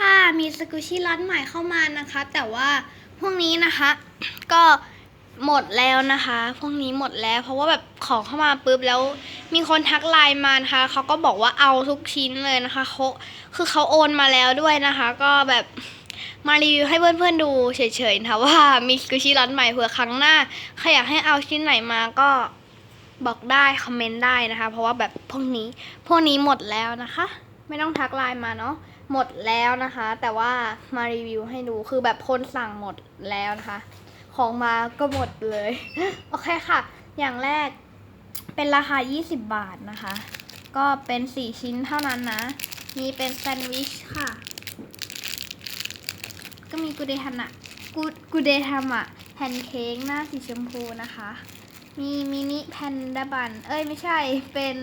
ค่ะมีสกูชี่ล็อตใหม่เข้ามานะคะ แต่ว่าพวกนี้นะคะ ก็หมดแล้วนะคะ พวกนี้หมดแล้ว เพราะว่าแบบของเข้ามาปุ๊บแล้วมีคนทักไลน์มานะคะเขาก็บอกว่าเอาทุกชิ้นเลยนะคะเขาคือเขาโอนมาแล้วด้วยนะคะ ก็แบบมารีวิวให้เพื่อนๆดูเฉยๆนะคะว่ามีสกูชี่ล็อตใหม่เผื่อครั้งหน้าใครอยากให้เอาชิ้นไหนมาก็บอกได้คอมเมนต์ได้นะคะ เพราะว่าแบบพวกนี้พวกนี้หมดแล้วนะคะ ไม่ต้องทักไลน์มาเนาะหมดแล้วนะคะ แต่ว่ามารีวิวให้ดูคือแบบคนสั่งหมดแล้วนะคะ ของมาก็หมดเลย โอเคค่ะ อย่างแรกเป็นราคา 20 บาทนะคะ ก็เป็น 4 ชิ้นเท่านั้นนะ มีเป็นแซนด์วิชค่ะ ก็มีกูเดฮันะกูกูเดทามะแพนเค้กหน้าสีชมพูนะคะ มีมินิแพนด้าบัน เอ้ยไม่ใช่เป็น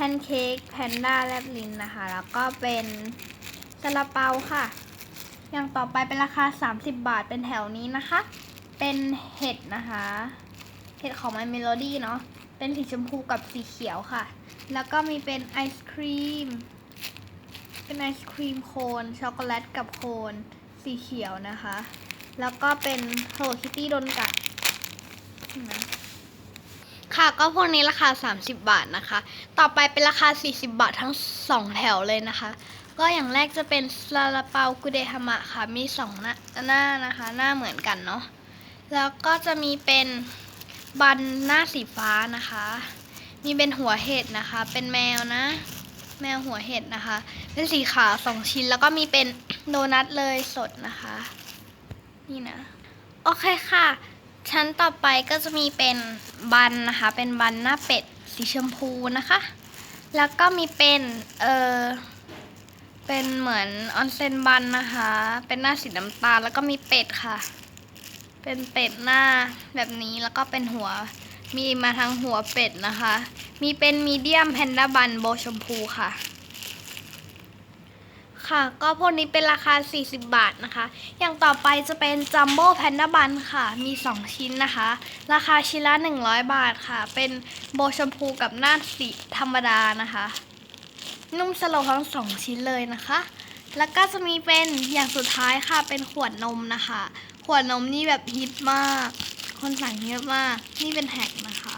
พนเค้กแพนด้าแลบลินนะคะ แล้วก็เป็นซาลาเปาค่ะ อย่างต่อไปเป็นราคา 30 บาทเป็นแถวนี้นะคะ เป็นเห็ดนะคะ เห็ดของ My Melody เนาะ เป็นสีชมพูกับสีเขียวค่ะ แล้วก็มีเป็นไอศครีม เป็นไอศครีมโคนช็อกโกแลตกับโคนสีเขียวนะคะ แล้วก็เป็น Hello Kitty โดนกัดนไหม ค่ะก็พวกนี้ราคา 30 บาทนะคะ ต่อไปเป็นราคา 40 บาททั้ง 2 แถวเลยนะคะ ก็อย่างแรกจะเป็นซาลาเปากุเดฮามะค่ะ มี2หน้าหน้านะคะ หน้าเหมือนกันเนาะ แล้วก็จะมีเป็นบันหน้าสีฟ้านะคะ มีเป็นหัวเห็ดนะคะ เป็นแมวนะ แมวหัวเห็ดนะคะ เป็นสีขาวสองชิ้น แล้วก็มีเป็นโดนัทเลยสดนะคะ นี่นะ โอเคค่ะ ชั้นต่อไปก็จะมีเป็นบันนะคะ เป็นบันหน้าเป็ดสีชมพูนะคะ แล้วก็มีเป็นเออเป็นเหมือนออนเซนบันนะคะ เป็นหน้าสีน้ำตาลแล้วก็มีเป็ดค่ะ เป็นเป็ดหน้าแบบนี้แล้วก็เป็นหัวมีมาทั้งหัวเป็ดนะคะ มีเป็นมีเดียมแพนด้าบันโบชมพูค่ะ ค่ะ ก็พวกนี้เป็นราคา 40 บาทนะคะ อย่างต่อไปจะเป็นจัมโบ้แพนด้าบันค่ะ มี 2 ชิ้นนะคะ ราคาชิ้นละ 100 บาทค่ะ เป็นโบชมพูกับหน้าสีธรรมดานะคะ นุ่มสโลว์ทั้งสองชิ้นเลยนะคะ แล้วก็จะมีเป็นอย่างสุดท้ายค่ะ เป็นขวดนมนะคะ ขวดนมนี่แบบฮิตมาก คนสั่งเยอะมาก นี่เป็นแฮกนะคะ